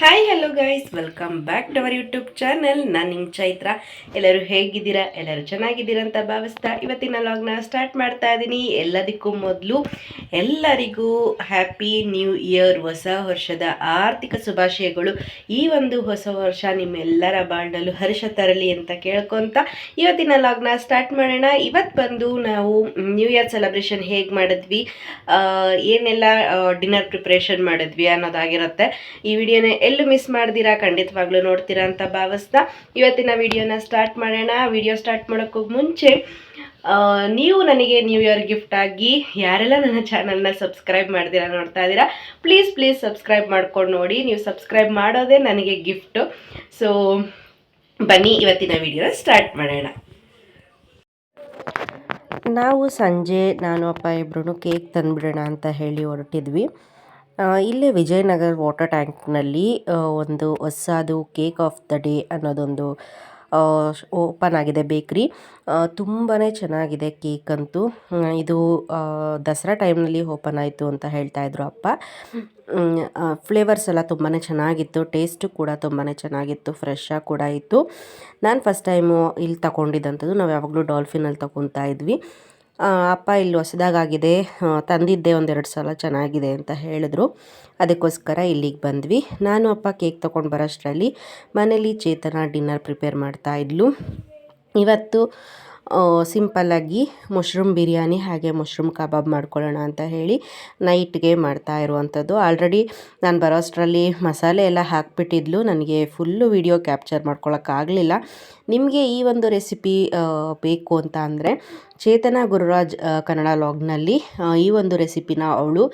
Hi hello guys welcome back to our YouTube channel ನಾನು ನಿಮ್ಮ ಚೈತ್ರ. ಎಲ್ಲರೂ ಹೇಗಿದ್ದೀರಾ? ಎಲ್ಲರೂ ಚೆನ್ನಾಗಿದ್ದೀರಾ ಅಂತ ಭಾವಿಸ್ತಾ ಇವತ್ತಿನ ಲಾಗ್ನ ಸ್ಟಾರ್ಟ್ ಮಾಡ್ತಾ ಇದ್ದೀನಿ ಎಲ್ಲದಕ್ಕೂ ಮೊದಲು ಎಲ್ಲರಿಗೂ ಹ್ಯಾಪಿ ನ್ಯೂ ಇಯರ್ ಹೊಸ ವರ್ಷದ ಆರ್ಥಿಕ ಶುಭಾಶಯಗಳು. ಈ ಒಂದು ಹೊಸ ವರ್ಷ ನಿಮ್ಮೆಲ್ಲರ ಬಾಳ್ನಲ್ಲೂ ಹರ್ಷ ತರಲಿ ಅಂತ ಕೇಳ್ಕೊತ ಇವತ್ತಿನ ಲಾಗ್ನ ಸ್ಟಾರ್ಟ್ ಮಾಡೋಣ. ಇವತ್ತು ಬಂದು ನಾವು ನ್ಯೂ ಇಯರ್ ಸೆಲೆಬ್ರೇಷನ್ ಹೇಗೆ ಮಾಡಿದ್ವಿ ಏನೆಲ್ಲ ಡಿನ್ನರ್ ಪ್ರಿಪ್ರೇಷನ್ ಮಾಡಿದ್ವಿ ಅನ್ನೋದಾಗಿರುತ್ತೆ. ಈ ವಿಡಿಯೋನ ಎಲ್ಲೂ ಮಿಸ್ ಮಾಡ್ದಿರಾ? ಖಂಡಿತವಾಗ್ಲೂ ನೋಡ್ತೀರಾ ಅಂತ ಭಾವಿಸ್ತಾ ಇವತ್ತಿನ ವಿಡಿಯೋನ ಸ್ಟಾರ್ಟ್ ಮಾಡೋಣ. ವಿಡಿಯೋ ಸ್ಟಾರ್ಟ್ ಮಾಡೋಕ್ಕೂ ಮುಂಚೆ ನೀವು ನನಗೆ ನ್ಯೂ ಇಯರ್ ಗಿಫ್ಟ್ ಆಗಿ ಯಾರೆಲ್ಲ ನನ್ನ ಚಾನಲ್ನ ಸಬ್ಸ್ಕ್ರೈಬ್ ಮಾಡ್ದಿರಾ ನೋಡ್ತಾ ಇದ್ದೀರಾ ಪ್ಲೀಸ್ ಪ್ಲೀಸ್ ಸಬ್ಸ್ಕ್ರೈಬ್ ಮಾಡ್ಕೊಂಡು ನೋಡಿ. ನೀವು ಸಬ್ಸ್ಕ್ರೈಬ್ ಮಾಡೋದೇ ನನಗೆ ಗಿಫ್ಟು ಸೊ ಬನ್ನಿ ಇವತ್ತಿನ ವಿಡಿಯೋನ ಸ್ಟಾರ್ಟ್ ಮಾಡೋಣ. ನಾವು ಸಂಜೆ ನಾನು, ಅಪ್ಪ ಇಬ್ಬರೂ ಕೇಕ್ ತಂದುಬಿಡೋಣ ಅಂತ ಹೇಳಿ ಹೊರಟಿದ್ವಿ. ಇಲ್ಲೇ ವಿಜಯನಗರ ವಾಟರ್ ಟ್ಯಾಂಕ್ನಲ್ಲಿ ಒಂದು ಹೊಸದು ಕೇಕ್ ಆಫ್ ದ ಡೇ ಅನ್ನೋದೊಂದು ಓಪನ್ ಆಗಿದೆ ಬೇಕ್ರಿ. ತುಂಬಾ ಚೆನ್ನಾಗಿದೆ ಕೇಕ್ ಅಂತೂ ಇದು ದಸರಾ ಟೈಮ್ನಲ್ಲಿ ಓಪನ್ ಆಯಿತು ಅಂತ ಹೇಳ್ತಾ ಇದ್ರು ಅಪ್ಪ. ಫ್ಲೇವರ್ಸ್ ಎಲ್ಲ ತುಂಬಾ ಚೆನ್ನಾಗಿತ್ತು, ಟೇಸ್ಟು ಕೂಡ ತುಂಬಾ ಚೆನ್ನಾಗಿತ್ತು, ಫ್ರೆಶ್ಶಾಗಿ ಕೂಡ ಇತ್ತು. ನಾನು ಫಸ್ಟ್ ಟೈಮು ಇಲ್ಲಿ ತಗೊಂಡಿದ್ದಂಥದ್ದು, ನಾವು ಯಾವಾಗಲೂ ಡಾಲ್ಫಿನಲ್ಲಿ ತಗೊತಾ ಇದ್ವಿ. ಅಪ್ಪ ಇಲ್ಲಿ ಹೊಸದಾಗಿದೆ ತಂದಿದ್ದೆ ಒಂದೆರಡು ಸಲ ಚೆನ್ನಾಗಿದೆ ಅಂತ ಹೇಳಿದ್ರು. ಅದಕ್ಕೋಸ್ಕರ ಇಲ್ಲಿಗೆ ಬಂದ್ವಿ. ನಾನು ಅಪ್ಪ ಕೇಕ್ ತೊಗೊಂಡು ಬರೋಷ್ಟರಲ್ಲಿ ಮನೇಲಿ ಚೇತನ ಡಿನ್ನರ್ ಪ್ರಿಪೇರ್ ಮಾಡ್ತಾ ಇದ್ಲು. ಇವತ್ತು ಸಿಂಪಲ್ಲಾಗಿ ಮಶ್ರೂಮ್ ಬಿರಿಯಾನಿ ಹಾಗೆ ಮಶ್ರೂಮ್ ಕಬಾಬ್ ಮಾಡ್ಕೊಳ್ಳೋಣ ಅಂತ ಹೇಳಿ ನೈಟ್ಗೆ ಮಾಡ್ತಾ ಇರುವಂಥದ್ದು. ಆಲ್ರೆಡಿ ನಾನು ಬರೋಷ್ಟರಲ್ಲಿ ಮಸಾಲೆ ಎಲ್ಲ ಹಾಕಿಬಿಟ್ಟಿದ್ಲು. ನನಗೆ ಫುಲ್ಲು ವಿಡಿಯೋ ಕ್ಯಾಪ್ಚರ್ ಮಾಡ್ಕೊಳ್ಳೋಕ್ಕಾಗಲಿಲ್ಲ ನಿಮಗೆ ಈ ಒಂದು ರೆಸಿಪಿ ಬೇಕು ಅಂತ ಅಂದರೆ ಚೇತನ ಗುರುರಾಜ್ ಕನ್ನಡ ಲಾಗ್ನಲ್ಲಿ ಈ ಒಂದು ರೆಸಿಪಿನ ಅವಳು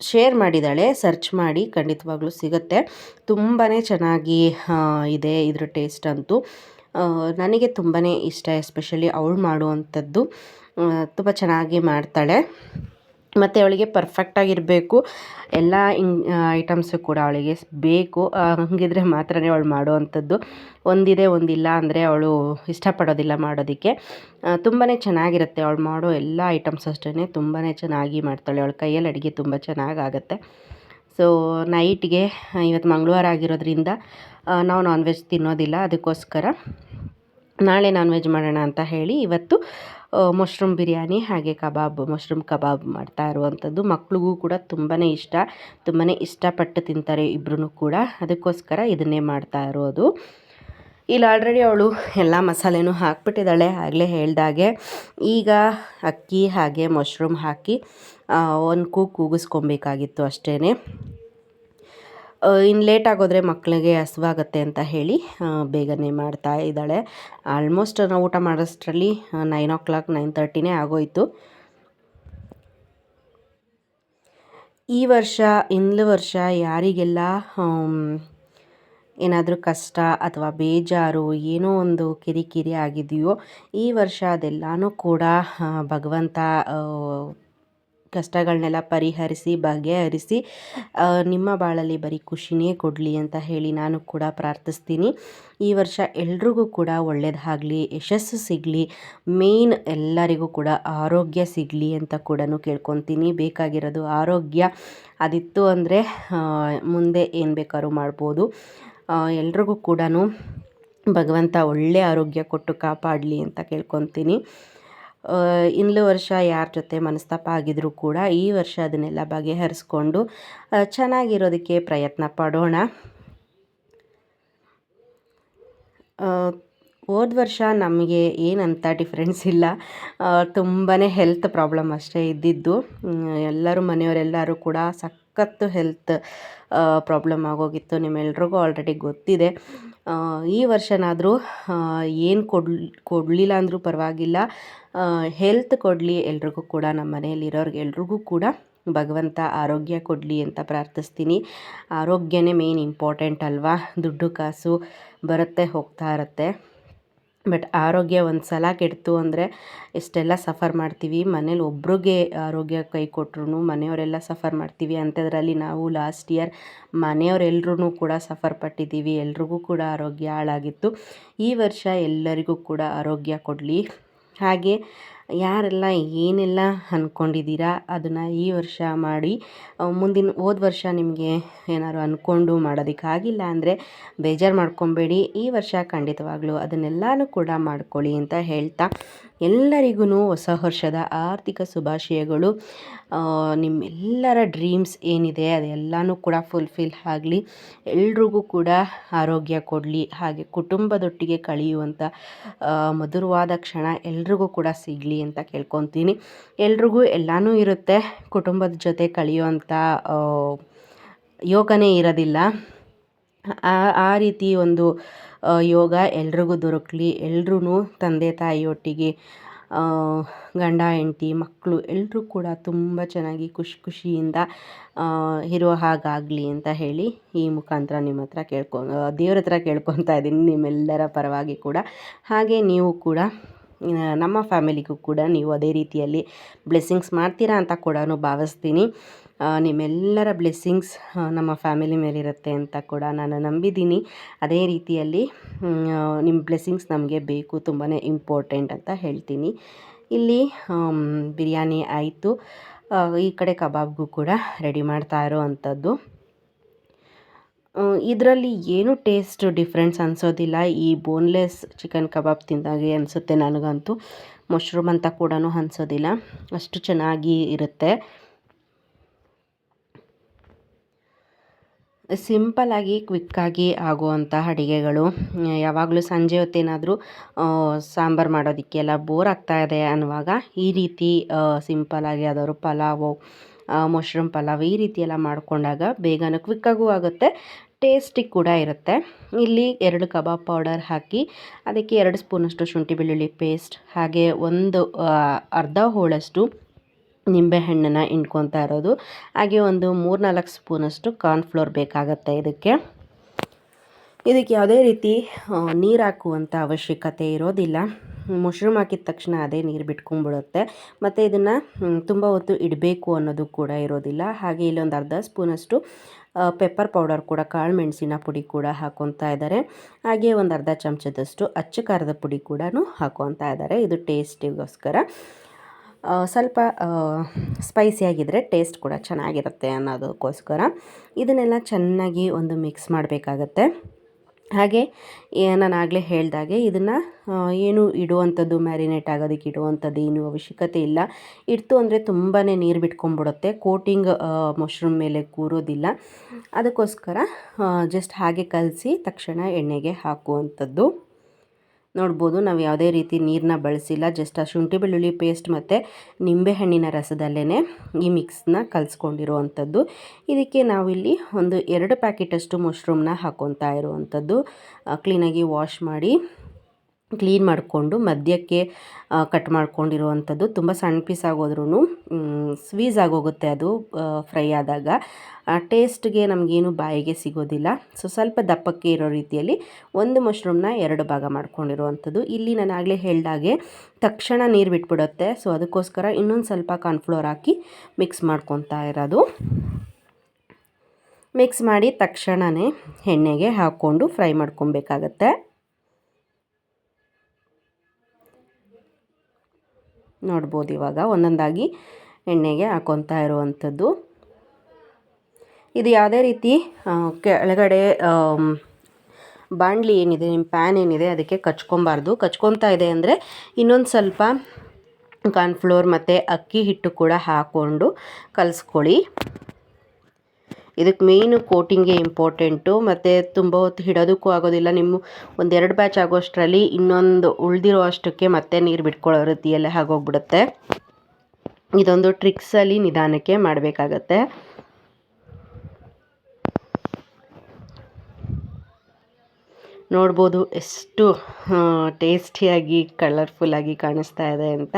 ಶೇರ್ ಮಾಡಿದ್ದಾಳೆ. ಸರ್ಚ್ ಮಾಡಿ ಖಂಡಿತವಾಗ್ಲೂ ಸಿಗುತ್ತೆ. ತುಂಬಾ ಚೆನ್ನಾಗಿ ಇದೆ ಇದ್ರ ಟೇಸ್ಟ್ ಅಂತೂ. ನನಗೆ ತುಂಬಾ ಇಷ್ಟ, ಎಸ್ಪೆಷಲಿ ಅವಳು ಮಾಡುವಂಥದ್ದು. ತುಂಬ ಚೆನ್ನಾಗಿ ಮಾಡ್ತಾಳೆ. ಮತ್ತು ಅವಳಿಗೆ ಪರ್ಫೆಕ್ಟಾಗಿರಬೇಕು ಎಲ್ಲ ಇನ್ ಐಟಮ್ಸು ಕೂಡ ಅವಳಿಗೆ ಬೇಕು. ಹಾಗಿದ್ರೆ ಮಾತ್ರನೇ ಅವಳು ಮಾಡುವಂಥದ್ದು. ಒಂದಿದೆ, ಒಂದಿಲ್ಲ ಅಂದರೆ ಅವಳು ಇಷ್ಟಪಡೋದಿಲ್ಲ ಮಾಡೋದಕ್ಕೆ. ತುಂಬಾ ಚೆನ್ನಾಗಿರುತ್ತೆ. ಅವಳು ಮಾಡೋ ಎಲ್ಲ ಐಟಮ್ಸ್ ಅಷ್ಟೇ ತುಂಬಾ ಚೆನ್ನಾಗಿ ಮಾಡ್ತಾಳೆ. ಅವಳ ಕೈಯಲ್ಲಿ ಅಡುಗೆ ತುಂಬ ಚೆನ್ನಾಗಾಗತ್ತೆ. ಸೊ ನೈಟ್ಗೆ ಇವತ್ತು ಮಂಗಳವಾರ ಆಗಿರೋದ್ರಿಂದ ನಾವು ನಾನ್ ವೆಜ್ ತಿನ್ನೋದಿಲ್ಲ, ಅದಕ್ಕೋಸ್ಕರ ನಾಳೆ ನಾನ್ ವೆಜ್ ಮಾಡೋಣ ಅಂತ ಹೇಳಿ ಇವತ್ತು ಮಶ್ರೂಮ್ ಬಿರಿಯಾನಿ ಹಾಗೆ ಕಬಾಬ್ ಮಶ್ರೂಮ್ ಕಬಾಬ್ ಮಾಡ್ತಾ ಇರುವಂಥದ್ದು. ಮಕ್ಳಿಗೂ ಕೂಡ ತುಂಬಾ ಇಷ್ಟ ತುಂಬಾ ಇಷ್ಟಪಟ್ಟು ತಿಂತಾರೆ ಇಬ್ಬರೂ ಕೂಡ. ಅದಕ್ಕೋಸ್ಕರ ಇದನ್ನೇ ಮಾಡ್ತಾ ಇರೋದು. ಇಲ್ಲಿ ಆಲ್ರೆಡಿ ಅವಳು ಎಲ್ಲ ಮಸಾಲೆನೂ ಹಾಕ್ಬಿಟ್ಟಿದ್ದಾಳೆ. ಆಗಲೇ ಹೇಳ್ದಾಗೆ, ಈಗ ಅಕ್ಕಿ ಹಾಗೆ ಮಶ್ರೂಮ್ ಹಾಕಿ ಒಂದು ಕೂಗು ಕೂಗಿಸ್ಕೊಬೇಕಾಗಿತ್ತು ಅಷ್ಟೇ ಇನ್ನು ಲೇಟ್ ಆಗೋದ್ರೆ ಮಕ್ಕಳಿಗೆ ಹಸುವಾಗತ್ತೆ ಅಂತ ಹೇಳಿ ಬೇಗನೆ ಮಾಡ್ತಾ ಇದ್ದಾಳೆ. ಆಲ್ಮೋಸ್ಟ್ ನಾವು ಊಟ ಮಾಡೋಷ್ಟರಲ್ಲಿ ನೈನ್ ಓ ಕ್ಲಾಕ್ ನೈನ್ ತರ್ಟಿನೇ ಆಗೋಯ್ತು. ಈ ವರ್ಷ ಇಂದು ವರ್ಷ ಯಾರಿಗೆಲ್ಲ ಏನಾದರೂ ಕಷ್ಟ ಅಥವಾ ಬೇಜಾರು, ಏನೋ ಒಂದು ಕಿರಿಕಿರಿ ಆಗಿದೆಯೋ, ಈ ವರ್ಷ ಅದೆಲ್ಲನೂ ಕೂಡ ಭಗವಂತ ಕಷ್ಟಗಳನ್ನೆಲ್ಲ ಪರಿಹರಿಸಿ, ಬಗೆಹರಿಸಿ ನಿಮ್ಮ ಬಾಳಲ್ಲಿ ಬರೀ ಖುಷಿನೇ ಕೊಡಲಿ ಅಂತ ಹೇಳಿ ನಾನು ಕೂಡ ಪ್ರಾರ್ಥಿಸ್ತೀನಿ. ಈ ವರ್ಷ ಎಲ್ರಿಗೂ ಕೂಡ ಒಳ್ಳೆಯದಾಗಲಿ ಯಶಸ್ಸು ಸಿಗಲಿ, ಮೇನ್ ಎಲ್ಲರಿಗೂ ಕೂಡ ಆರೋಗ್ಯ ಸಿಗಲಿ ಅಂತ ಕೂಡ ಕೇಳ್ಕೊತೀನಿ. ಬೇಕಾಗಿರೋದು ಆರೋಗ್ಯ. ಅದಿತ್ತು ಅಂದರೆ ಮುಂದೆ ಏನು ಬೇಕಾದ್ರೂ ಮಾಡ್ಬೋದು. ಎಲ್ರಿಗೂ ಕೂಡ ಭಗವಂತ ಒಳ್ಳೆಯ ಆರೋಗ್ಯ ಕೊಟ್ಟು ಕಾಪಾಡಲಿ ಅಂತ ಕೇಳ್ಕೊತೀನಿ. ಇನ್ನೂ ವರ್ಷ ಯಾರ ಜೊತೆ ಮನಸ್ತಾಪ ಆಗಿದ್ರೂ ಕೂಡ ಈ ವರ್ಷ ಅದನ್ನೆಲ್ಲ ಬಗೆಹರಿಸ್ಕೊಂಡು ಚೆನ್ನಾಗಿರೋದಕ್ಕೆ ಪ್ರಯತ್ನ ಪಡೋಣ. ಹೋದ ವರ್ಷ ನಮಗೆ ಏನಂತ ಡಿಫ್ರೆನ್ಸ್ ಇಲ್ಲ. ತುಂಬಾ ಹೆಲ್ತ್ ಪ್ರಾಬ್ಲಮ್ ಅಷ್ಟೇ ಇದ್ದಿದ್ದು. ಎಲ್ಲರೂ ಮನೆಯವರೆಲ್ಲರೂ ಕೂಡ ಸಖತ್ತು ಹೆಲ್ತ್ ಪ್ರಾಬ್ಲಮ್ ಆಗೋಗಿತ್ತು ನಿಮ್ಮೆಲ್ರಿಗೂ ಆಲ್ರೆಡಿ ಗೊತ್ತಿದೆ. ಈ ವರ್ಷನಾದರೂ ಏನು ಕೊಡ್, ಕೊಡಲಿಲ್ಲ ಅಂದರೂ ಪರವಾಗಿಲ್ಲ. ಹೆಲ್ತ್ ಕೊಡಲಿ ಎಲ್ರಿಗೂ ಕೂಡ ನಮ್ಮ ಮನೆಯಲ್ಲಿರೋರ್ಗೆ ಎಲ್ರಿಗೂ ಕೂಡ ಭಗವಂತ ಆರೋಗ್ಯ ಕೊಡಲಿ ಅಂತ ಪ್ರಾರ್ಥಿಸ್ತೀನಿ. ಆರೋಗ್ಯನೇ ಮೇನ್ ಇಂಪಾರ್ಟೆಂಟ್ ಅಲ್ವಾ? ದುಡ್ಡು, ಕಾಸು ಬರುತ್ತೆ, ಹೋಗ್ತಾ ಇರುತ್ತೆ. ಬಟ್ ಆರೋಗ್ಯ ಒಂದು ಸಲ ಕೆಡ್ತು ಅಂದರೆ ಎಷ್ಟೆಲ್ಲ ಸಫರ್ ಮಾಡ್ತೀವಿ, ಮನೇಲಿ ಒಬ್ರಿಗೆ ಆರೋಗ್ಯ ಕೈ ಕೊಟ್ರು ಮನೆಯವರೆಲ್ಲ ಸಫರ್ ಮಾಡ್ತೀವಿ. ಅಂಥದ್ರಲ್ಲಿ ನಾವು ಲಾಸ್ಟ್ ಇಯರ್ ಮನೆಯವರೆಲ್ಲರೂ ಕೂಡ ಸಫರ್ ಪಟ್ಟಿದ್ದೀವಿ. ಎಲ್ರಿಗೂ ಕೂಡ ಆರೋಗ್ಯ ಹಾಳಾಗಿತ್ತು. ಈ ವರ್ಷ ಎಲ್ಲರಿಗೂ ಕೂಡ ಆರೋಗ್ಯ ಕೊಡಲಿ. ಹಾಗೆ ಯಾರೆಲ್ಲ ಏನೆಲ್ಲ ಅಂದ್ಕೊಂಡಿದ್ದೀರಾ ಅದನ್ನು ಈ ವರ್ಷ ಮಾಡಿ ಮುಂದಿನ ಹೋದ ವರ್ಷ ನಿಮಗೆ ಏನಾದ್ರು ಅಂದ್ಕೊಂಡು ಮಾಡೋದಕ್ಕಾಗಿಲ್ಲ ಅಂದರೆ ಬೇಜಾರು ಮಾಡ್ಕೊಬೇಡಿ. ಈ ವರ್ಷ ಖಂಡಿತವಾಗ್ಲೂ ಅದನ್ನೆಲ್ಲನೂ ಕೂಡ ಮಾಡ್ಕೊಳ್ಳಿ ಅಂತ ಹೇಳ್ತಾ ಎಲ್ಲರಿಗೂ ಹೊಸ ವರ್ಷದ ಆರ್ಥಿಕ ಶುಭಾಶಯಗಳು. ನಿಮ್ಮೆಲ್ಲರ ಡ್ರೀಮ್ಸ್ ಏನಿದೆ ಅದೆಲ್ಲನೂ ಕೂಡ ಫುಲ್ಫಿಲ್ ಆಗಲಿ. ಎಲ್ರಿಗೂ ಕೂಡ ಆರೋಗ್ಯ ಕೊಡಲಿ. ಹಾಗೆ ಕುಟುಂಬದೊಟ್ಟಿಗೆ ಕಳೆಯುವಂಥ ಮಧುರವಾದ ಕ್ಷಣ ಎಲ್ರಿಗೂ ಕೂಡ ಸಿಗಲಿ ಅಂತ ಕೇಳ್ಕೊತೀನಿ. ಎಲ್ರಿಗೂ ಎಲ್ಲನೂ ಇರುತ್ತೆ. ಕುಟುಂಬದ ಜೊತೆ ಕಳೆಯುವಂಥ ಯೋಗನೇ ಇರೋದಿಲ್ಲ. ಆ ಆ ರೀತಿ ಒಂದು ಯೋಗ ಎಲ್ರಿಗೂ ದೊರಕಲಿ. ಎಲ್ರೂ ತಂದೆ ತಾಯಿಯೊಟ್ಟಿಗೆ ಗಂಡ, ಹೆಂಡತಿ ಮಕ್ಕಳು ಎಲ್ಲರೂ ಕೂಡ ತುಂಬ ಚೆನ್ನಾಗಿ ಖುಷಿ ಖುಷಿಯಿಂದ ಇರೋ ಹಾಗಾಗಲಿ ಅಂತ ಹೇಳಿ ಈ ಮುಖಾಂತರ ನಿಮ್ಮ ಹತ್ರ ಕೇಳ್ಕೊ ದೇವ್ರ ಹತ್ರ ಕೇಳ್ಕೊತಾ ಇದ್ದೀನಿ ನಿಮ್ಮೆಲ್ಲರ ಪರವಾಗಿ ಕೂಡ. ಹಾಗೆ ನೀವು ಕೂಡ ನಮ್ಮ ಫ್ಯಾಮಿಲಿಗೂ ಕೂಡ ನೀವು ಅದೇ ರೀತಿಯಲ್ಲಿ ಬ್ಲೆಸ್ಸಿಂಗ್ಸ್ ಮಾಡ್ತೀರಾ ಅಂತ ಕೂಡ ಭಾವಿಸ್ತೀನಿ. ನಿಮ್ಮೆಲ್ಲರ ಬ್ಲೆಸ್ಸಿಂಗ್ಸ್ ನಮ್ಮ ಫ್ಯಾಮಿಲಿ ಮೇಲಿರುತ್ತೆ ಅಂತ ಕೂಡ ನಾನು ನಂಬಿದ್ದೀನಿ. ಅದೇ ರೀತಿಯಲ್ಲಿ ನಿಮ್ಮ ಬ್ಲೆಸ್ಸಿಂಗ್ಸ್ ನಮಗೆ ಬೇಕು ತುಂಬಾ ಇಂಪಾರ್ಟೆಂಟ್ ಅಂತ ಹೇಳ್ತೀನಿ. ಇಲ್ಲಿ ಬಿರಿಯಾನಿ ಆಯಿತು. ಈ ಕಡೆ ಕಬಾಬ್ಗೂ ಕೂಡ ರೆಡಿ ಮಾಡ್ತಾ ಇರೋ ಅಂಥದ್ದು ಇದರಲ್ಲಿ ಏನು ಟೇಸ್ಟ್ ಡಿಫ್ರೆನ್ಸ್ ಅನಿಸೋದಿಲ್ಲ. ಈ ಬೋನ್ಲೆಸ್ ಚಿಕನ್ ಕಬಾಬ್ ತಿಂದಾಗೆ ಅನಿಸುತ್ತೆ ನನಗಂತೂ. ಮಶ್ರೂಮ್ ಅಂತ ಕೂಡ ಅನಿಸೋದಿಲ್ಲ. ಅಷ್ಟು ಚೆನ್ನಾಗಿ ಇರುತ್ತೆ. ಸಿಂಪಲ್ಲಾಗಿ ಕ್ವಿಕ್ಕಾಗಿ ಆಗುವಂಥ ಅಡಿಗೆಗಳು. ಯಾವಾಗಲೂ ಸಂಜೆ ಹೊತ್ತೇನಾದರೂ ಸಾಂಬಾರು ಮಾಡೋದಕ್ಕೆಲ್ಲ ಬೋರ್ ಆಗ್ತಾ ಇದೆ ಅನ್ನುವಾಗ ಈ ರೀತಿ ಸಿಂಪಲ್ಲಾಗಿ ಯಾವ್ದಾದ್ರು ಪಲಾವು ಮಶ್ರೂಮ್ ಪಲಾವ್ ಈ ರೀತಿ ಎಲ್ಲ ಮಾಡಿಕೊಂಡಾಗ ಬೇಗನೆ ಕ್ವಿಕ್ಕಾಗೂ ಆಗುತ್ತೆ ಟೇಸ್ಟಿ ಕೂಡ ಇರುತ್ತೆ. ಇಲ್ಲಿ ಎರಡು ಕಬಾಬ್ ಪೌಡರ್ ಹಾಕಿ, ಅದಕ್ಕೆ ಎರಡು ಸ್ಪೂನಷ್ಟು ಶುಂಠಿ ಬೆಳ್ಳುಳ್ಳಿ ಪೇಸ್ಟ್ ಹಾಗೆ ಒಂದು ಅರ್ಧ ಹೋಳಷ್ಟು ನಿಂಬೆಹಣ್ಣನ್ನು ಹಿಂಡ್ಕೊತಾ ಇರೋದು. ಹಾಗೆ ಒಂದು ಮೂರು ನಾಲ್ಕು ಸ್ಪೂನಷ್ಟು ಕಾರ್ನ್ಫ್ಲೋರ್ ಬೇಕಾಗುತ್ತೆ ಇದಕ್ಕೆ. ಇದಕ್ಕೆ ಯಾವುದೇ ರೀತಿ ನೀರು ಹಾಕುವಂಥ ಅವಶ್ಯಕತೆ ಇರೋದಿಲ್ಲ. ಮಶ್ರೂಮ್ ಹಾಕಿದ ತಕ್ಷಣ ಅದೇ ನೀರು ಬಿಟ್ಕೊಂಡ್ಬಿಡುತ್ತೆ. ಮತ್ತು ಇದನ್ನು ತುಂಬ ಹೊತ್ತು ಇಡಬೇಕು ಅನ್ನೋದು ಕೂಡ ಇರೋದಿಲ್ಲ. ಹಾಗೆ ಇಲ್ಲೊಂದು ಅರ್ಧ ಸ್ಪೂನಷ್ಟು ಪೆಪ್ಪರ್ ಪೌಡರ್ ಕೂಡ, ಕಾಳು ಮೆಣಸಿನ ಪುಡಿ ಕೂಡ ಹಾಕೊತಾ ಇದ್ದಾರೆ. ಹಾಗೆ ಒಂದು ಅರ್ಧ ಚಮಚದಷ್ಟು ಅಚ್ಚ ಖಾರದ ಪುಡಿ ಕೂಡ ಹಾಕೊತಾ ಇದ್ದಾರೆ. ಇದು ಟೇಸ್ಟಿಗೋಸ್ಕರ ಸ್ವಲ್ಪ ಸ್ಪೈಸಿಯಾಗಿದ್ದರೆ ಟೇಸ್ಟ್ ಕೂಡ ಚೆನ್ನಾಗಿರುತ್ತೆ ಅನ್ನೋದಕ್ಕೋಸ್ಕರ ಇದನ್ನೆಲ್ಲ ಚೆನ್ನಾಗಿ ಒಂದು ಮಿಕ್ಸ್ ಮಾಡಬೇಕಾಗತ್ತೆ. ಹಾಗೆ ನಾನು ಆಗಲೇ ಹೇಳಿದಾಗೆ ಇದನ್ನು ಏನು ಇಡುವಂಥದ್ದು ಮ್ಯಾರಿನೇಟ್ ಆಗೋದಕ್ಕೆ ಇಡುವಂಥದ್ದು ಏನು ಅವಶ್ಯಕತೆ ಇಲ್ಲ. ಇಡ್ತು ಅಂದರೆ ತುಂಬಾ ನೀರು ಬಿಟ್ಕೊಂಡ್ಬಿಡುತ್ತೆ. ಕೋಟಿಂಗ್ ಮಶ್ರೂಮ್ ಮೇಲೆ ಕೂರೋದಿಲ್ಲ. ಅದಕ್ಕೋಸ್ಕರ ಜಸ್ಟ್ ಹಾಗೆ ಕಲಸಿ ತಕ್ಷಣ ಎಣ್ಣೆಗೆ ಹಾಕುವಂಥದ್ದು. ನೋಡ್ಬೋದು, ನಾವು ಯಾವುದೇ ರೀತಿ ನೀರನ್ನ ಬಳಸಿಲ್ಲ ಜಸ್ಟ್ ಆ ಶುಂಠಿ ಬೆಳ್ಳುಳ್ಳಿ ಪೇಸ್ಟ್ ಮತ್ತು ನಿಂಬೆಹಣ್ಣಿನ ರಸದಲ್ಲೇ ಈ ಮಿಕ್ಸ್ನ ಕಲಿಸ್ಕೊಂಡಿರುವಂಥದ್ದು. ಇದಕ್ಕೆ ನಾವಿಲ್ಲಿ ಒಂದು ಎರಡು ಪ್ಯಾಕೆಟಷ್ಟು ಮಶ್ರೂಮ್ನ ಹಾಕೊತಾ ಇರುವಂಥದ್ದು. ಕ್ಲೀನಾಗಿ ವಾಶ್ ಮಾಡಿ ಕ್ಲೀನ್ ಮಾಡಿಕೊಂಡು ಮಧ್ಯಕ್ಕೆ ಕಟ್ ಮಾಡ್ಕೊಂಡಿರುವಂಥದ್ದು. ತುಂಬ ಸಣ್ಣ ಪೀಸ್ ಆಗೋದ್ರೂ ಸ್ವೀಸ್ ಆಗೋಗುತ್ತೆ ಅದು ಫ್ರೈ ಆದಾಗ. ಟೇಸ್ಟ್ಗೆ ನಮಗೇನು ಬಾಯಿಗೆ ಸಿಗೋದಿಲ್ಲ. ಸೊ ಸ್ವಲ್ಪ ದಪ್ಪಕ್ಕೆ ಇರೋ ರೀತಿಯಲ್ಲಿ ಒಂದು ಮಶ್ರೂಮ್ನ ಎರಡು ಭಾಗ ಮಾಡ್ಕೊಂಡಿರುವಂಥದ್ದು. ಇಲ್ಲಿ ನಾನು ಆಗಲೇ ಹೇಳಿದಾಗೆ ತಕ್ಷಣ ನೀರು ಬಿಟ್ಬಿಡುತ್ತೆ. ಸೊ ಅದಕ್ಕೋಸ್ಕರ ಇನ್ನೊಂದು ಸ್ವಲ್ಪ ಕಾರ್ನ್ಫ್ಲೋರ್ ಹಾಕಿ ಮಿಕ್ಸ್ ಮಾಡ್ಕೊತಾ ಇರೋದು. ಮಿಕ್ಸ್ ಮಾಡಿ ತಕ್ಷಣವೇ ಎಣ್ಣೆಗೆ ಹಾಕ್ಕೊಂಡು ಫ್ರೈ ಮಾಡ್ಕೊಬೇಕಾಗತ್ತೆ. ನೋಡ್ಬೋದು ಇವಾಗ. ಒಂದೊಂದಾಗಿ ಎಣ್ಣೆಗೆ ಹಾಕೊತಾ ಇರುವಂಥದ್ದು. ಇದು ಯಾವುದೇ ರೀತಿ ಕೆಳಗಡೆ ಬಾಂಡ್ಲಿ ಏನಿದೆ, ನಿಮ್ಮ ಪ್ಯಾನ್ ಏನಿದೆ, ಅದಕ್ಕೆ ಕಚ್ಕೊಬಾರ್ದು. ಕಚ್ಕೊತಾ ಇದೆ ಅಂದರೆ ಇನ್ನೊಂದು ಸ್ವಲ್ಪ ಕಾರ್ನ್ಫ್ಲೋರ್ ಮತ್ತು ಅಕ್ಕಿ ಹಿಟ್ಟು ಕೂಡ ಹಾಕ್ಕೊಂಡು ಕಲಿಸ್ಕೊಳ್ಳಿ. ಇದಕ್ಕೆ ಮೇಯ್ನು ಕೋಟಿಂಗೇ ಇಂಪಾರ್ಟೆಂಟು ಮತ್ತು ತುಂಬ ಹೊತ್ತು ಇಡೋದಕ್ಕೂ ಆಗೋದಿಲ್ಲ. ನಿಮ್ಮ ಒಂದೆರಡು ಬ್ಯಾಚ್ ಆಗೋಷ್ಟರಲ್ಲಿ ಇನ್ನೊಂದು ಉಳಿದಿರೋ ಅಷ್ಟಕ್ಕೆ ಮತ್ತೆ ನೀರು ಬಿಟ್ಕೊಳ್ಳೋ ರೀತಿಯಲ್ಲೇ ಆಗೋಗ್ಬಿಡುತ್ತೆ. ಇದೊಂದು ಟ್ರಿಕ್ಸಲ್ಲಿ ನಿಧಾನಕ್ಕೆ ಮಾಡಬೇಕಾಗತ್ತೆ. ನೋಡ್ಬೋದು ಎಷ್ಟು ಟೇಸ್ಟಿಯಾಗಿ ಕಲರ್ಫುಲ್ಲಾಗಿ ಕಾಣಿಸ್ತಾ ಇದೆ ಅಂತ.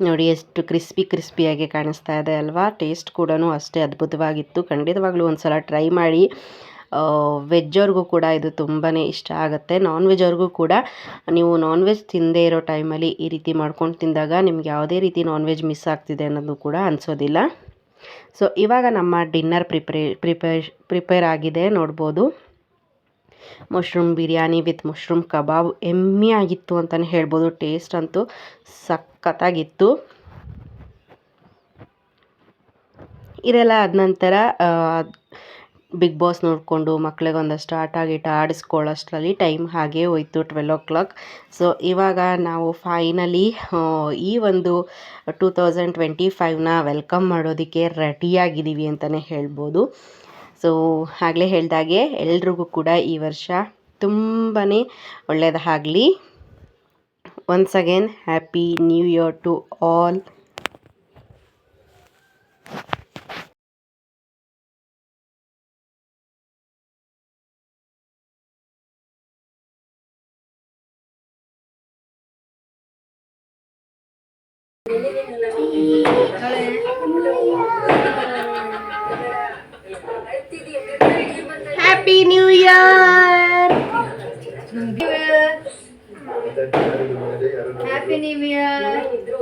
ನೋಡಿ, ಎಷ್ಟು ಕ್ರಿಸ್ಪಿ ಕ್ರಿಸ್ಪಿಯಾಗಿ ಕಾಣಿಸ್ತಾ ಇದೆ ಅಲ್ವಾ? ಟೇಸ್ಟ್ ಕೂಡ ಅಷ್ಟೇ ಅದ್ಭುತವಾಗಿತ್ತು. ಖಂಡಿತವಾಗ್ಲೂ ಒಂದು ಸಲ ಟ್ರೈ ಮಾಡಿ. ವೆಜ್ಜವ್ರಿಗೂ ಕೂಡ ಇದು ತುಂಬಾ ಇಷ್ಟ ಆಗುತ್ತೆ. ನಾನ್ ವೆಜ್ ಅವ್ರಿಗೂ ಕೂಡ ನೀವು ನಾನ್ ವೆಜ್ ತಿಂದೇ ಇರೋ ಟೈಮಲ್ಲಿ ಈ ರೀತಿ ಮಾಡ್ಕೊಂಡು ತಿಂದಾಗ ನಿಮ್ಗೆ ಯಾವುದೇ ರೀತಿ ನಾನ್ ವೆಜ್ ಮಿಸ್ ಆಗ್ತಿದೆ ಅನ್ನೋದು ಕೂಡ ಅನಿಸೋದಿಲ್ಲ. ಸೊ, ಇವಾಗ ನಮ್ಮ ಡಿನ್ನರ್ ಪ್ರಿಪ್ರೇ, ಪ್ರಿಪೇರ್ ಪ್ರಿಪೇರ್ ಆಗಿದೆ ನೋಡ್ಬೋದು. Mushroom biryani with mushroom kebab ಎಮ್ಮಿ ಆಗಿತ್ತು ಅಂತಲೇ ಹೇಳ್ಬೋದು. ಟೇಸ್ಟ್ ಅಂತೂ ಸಖತ್ತಾಗಿತ್ತು. ಇದೆಲ್ಲ ಆದ ನಂತರ ಬಿಗ್ ಬಾಸ್ ನೋಡಿಕೊಂಡು ಮಕ್ಕಳಿಗೆ ಒಂದಷ್ಟು ಆಟ ಗೀಟ ಆಡಿಸ್ಕೊಳ್ಳೋಷ್ಟರಲ್ಲಿ ಟೈಮ್ ಹಾಗೆ ಹೋಯ್ತು ಟ್ವೆಲ್ ಓ ಕ್ಲಾಕ್ ಸೊ ಇವಾಗ ನಾವು ಫೈನಲಿ ಈ ಒಂದು ಟೂ ತೌಸಂಡ್ ಟ್ವೆಂಟಿ ಫೈವ್ನ ವೆಲ್ಕಮ್ ಮಾಡೋದಕ್ಕೆ ರೆಡಿಯಾಗಿದ್ದೀವಿ ಅಂತಲೇ ಹೇಳ್ಬೋದು. ಸೊ ಆಗಲೇ ಹೇಳ್ದಾಗೆ ಎಲ್ರಿಗೂ ಕೂಡ ಈ ವರ್ಷ ತುಂಬಾ ಒಳ್ಳೆಯದಾಗಲಿ once again happy new year to all happy new year happy new year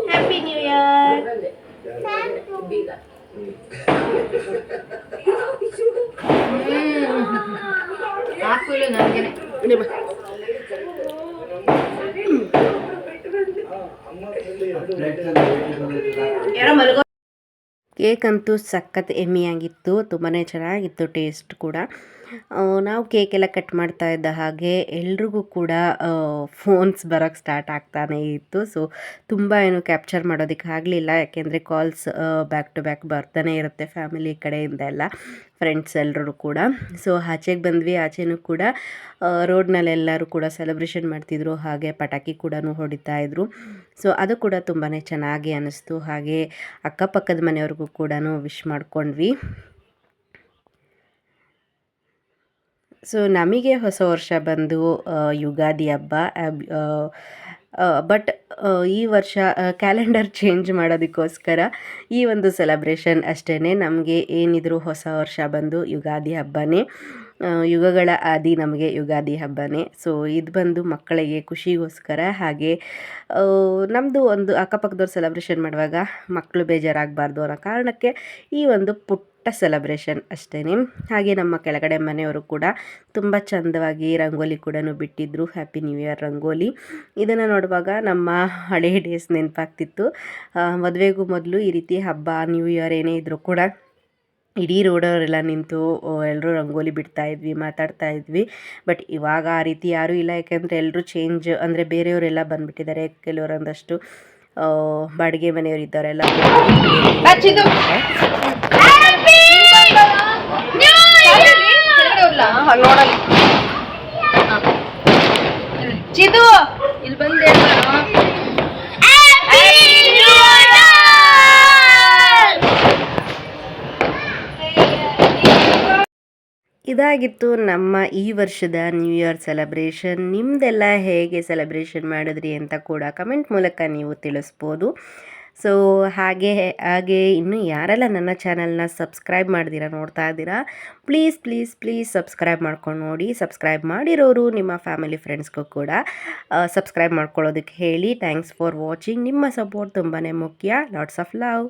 happy new year ಹಾಕುಲು ನನಗೆ ಕೇಕ್ ಅಂತೂ ಸಖತ್ ಎಮ್ಮಿಯಾಗಿತ್ತು ತುಂಬಾ ಚೆನ್ನಾಗಿತ್ತು ಟೇಸ್ಟ್ ಕೂಡ. ನಾವು ಕೇಕ್ ಎಲ್ಲ ಕಟ್ ಮಾಡ್ತಾ ಇದ್ದ ಹಾಗೆ ಎಲ್ರಿಗೂ ಕೂಡ ಫೋನ್ಸ್ ಬರೋಕ್ಕೆ ಸ್ಟಾರ್ಟ್ ಆಗ್ತಾನೇ ಇತ್ತು. ಸೊ ತುಂಬ ಏನು ಕ್ಯಾಪ್ಚರ್ ಮಾಡೋದಕ್ಕೆ ಆಗಲಿಲ್ಲ. ಯಾಕೆಂದರೆ ಕಾಲ್ಸ್ ಬ್ಯಾಕ್ ಟು ಬ್ಯಾಕ್ ಬರ್ತಾನೆ ಇರುತ್ತೆ ಫ್ಯಾಮಿಲಿ ಕಡೆಯಿಂದ ಎಲ್ಲ ಫ್ರೆಂಡ್ಸ್ ಎಲ್ಲರೂ ಕೂಡ. ಸೊ ಆಚೆಗೆ ಬಂದ್ವಿ. ಆಚೆನೂ ಕೂಡ ರೋಡ್ನಲ್ಲೆಲ್ಲರೂ ಕೂಡ ಸೆಲೆಬ್ರೇಷನ್ ಮಾಡ್ತಿದ್ರು. ಹಾಗೆ ಪಟಾಕಿ ಕೂಡ ಹೊಡಿತಾ ಇದ್ರು. ಸೊ ಅದು ಕೂಡ ತುಂಬಾ ಚೆನ್ನಾಗಿ ಅನ್ನಿಸ್ತು ಹಾಗೆ ಅಕ್ಕಪಕ್ಕದ ಮನೆಯವ್ರಿಗೂ ಕೂಡ ವಿಶ್ ಮಾಡ್ಕೊಂಡ್ವಿ. ಸೊ ನಮಗೆ ಹೊಸ ವರ್ಷ ಬಂದು ಯುಗಾದಿ ಹಬ್ಬ ಬಟ್ ಈ ವರ್ಷ ಕ್ಯಾಲೆಂಡರ್ ಚೇಂಜ್ ಮಾಡೋದಕ್ಕೋಸ್ಕರ ಈ ಒಂದು ಸೆಲೆಬ್ರೇಷನ್ ಅಷ್ಟೇ ನಮಗೆ ಏನಿದ್ರು ಹೊಸ ವರ್ಷ ಬಂದು ಯುಗಾದಿ ಹಬ್ಬನೇ ಯುಗಗಳ ಆದಿ ನಮಗೆ ಯುಗಾದಿ ಹಬ್ಬನೇ. ಸೊ ಇದು ಬಂದು ಮಕ್ಕಳಿಗೆ ಖುಷಿಗೋಸ್ಕರ ಹಾಗೆ ನಮ್ಮದು ಒಂದು ಅಕ್ಕಪಕ್ಕದವ್ರು ಸೆಲೆಬ್ರೇಷನ್ ಮಾಡುವಾಗ ಮಕ್ಕಳು ಬೇಜಾರಾಗಬಾರ್ದು ಅನ್ನೋ ಕಾರಣಕ್ಕೆ ಈ ಒಂದು ಪುಟ್ಟ ಸೆಲೆಬ್ರೇಷನ್ ಅಷ್ಟೇ ಹಾಗೆ ನಮ್ಮ ಕೆಳಗಡೆ ಮನೆಯವರು ಕೂಡ ತುಂಬ ಚಂದವಾಗಿ ರಂಗೋಲಿ ಕೂಡ ಬಿಟ್ಟಿದ್ರು ಹ್ಯಾಪಿ ನ್ಯೂ ಇಯರ್ ರಂಗೋಲಿ. ಇದನ್ನು ನೋಡುವಾಗ ನಮ್ಮ ಹಳೆ ಡೇಸ್ ನೆನಪಾಗ್ತಿತ್ತು. ಮದುವೆಗೂ ಮೊದಲು ಈ ರೀತಿ ಹಬ್ಬ ನ್ಯೂ ಇಯರ್ ಏನೇ ಇದ್ದರೂ ಕೂಡ ಇಡೀ ರೋಡವರೆಲ್ಲ ನಿಂತು ಎಲ್ಲರೂ ರಂಗೋಲಿ ಬಿಡ್ತಾ ಇದ್ವಿ ಮಾತಾಡ್ತಾ ಇದ್ವಿ. ಬಟ್ ಇವಾಗ ಆ ರೀತಿ ಯಾರೂ ಇಲ್ಲ. ಯಾಕೆಂದರೆ ಎಲ್ಲರೂ ಚೇಂಜ್ ಅಂದರೆ ಬೇರೆಯವರೆಲ್ಲ ಬಂದುಬಿಟ್ಟಿದ್ದಾರೆ. ಕೆಲವರೊಂದಷ್ಟು ಬಾಡಿಗೆ ಆ, ಚಿದು! ಇಲ್ಲಿ ಬಂದೆ ಇದಾಗಿತ್ತು ನಮ್ಮ ಈ ವರ್ಷದ ನ್ಯೂ ಇಯರ್ ಸೆಲೆಬ್ರೇಷನ್ ನಿಮ್ಮದೆಲ್ಲ ಹೇಗೆ ಸೆಲೆಬ್ರೇಷನ್ ಮಾಡಿದ್ರಿ ಅಂತ ಕೂಡ ಕಮೆಂಟ್ ಮೂಲಕ ನೀವು ತಿಳಿಸ್ಬೋದು. ಸೊ ಹಾಗೆ ಹಾಗೆ ಇನ್ನು ಯಾರೆಲ್ಲ ನನ್ನ ಚಾನಲ್ನ ಸಬ್ಸ್ಕ್ರೈಬ್ ಮಾಡ್ದಿರಾ, ನೋಡ್ತಾ ಇದ್ದೀರಾ ಪ್ಲೀಸ್ ಪ್ಲೀಸ್ ಪ್ಲೀಸ್ ಸಬ್ಸ್ಕ್ರೈಬ್ ಮಾಡ್ಕೊಂಡು ನೋಡಿ, ಸಬ್ಸ್ಕ್ರೈಬ್ ಮಾಡಿರೋರು ನಿಮ್ಮ ಫ್ಯಾಮಿಲಿ ಫ್ರೆಂಡ್ಸ್ಗೂ ಕೂಡ ಸಬ್ಸ್ಕ್ರೈಬ್ ಮಾಡ್ಕೊಳ್ಳೋದಕ್ಕೆ ಹೇಳಿ. ಥ್ಯಾಂಕ್ಸ್ ಫಾರ್ ವಾಚಿಂಗ್ ನಿಮ್ಮ ಸಪೋರ್ಟ್ ತುಂಬಾ ಮುಖ್ಯ. Lots of love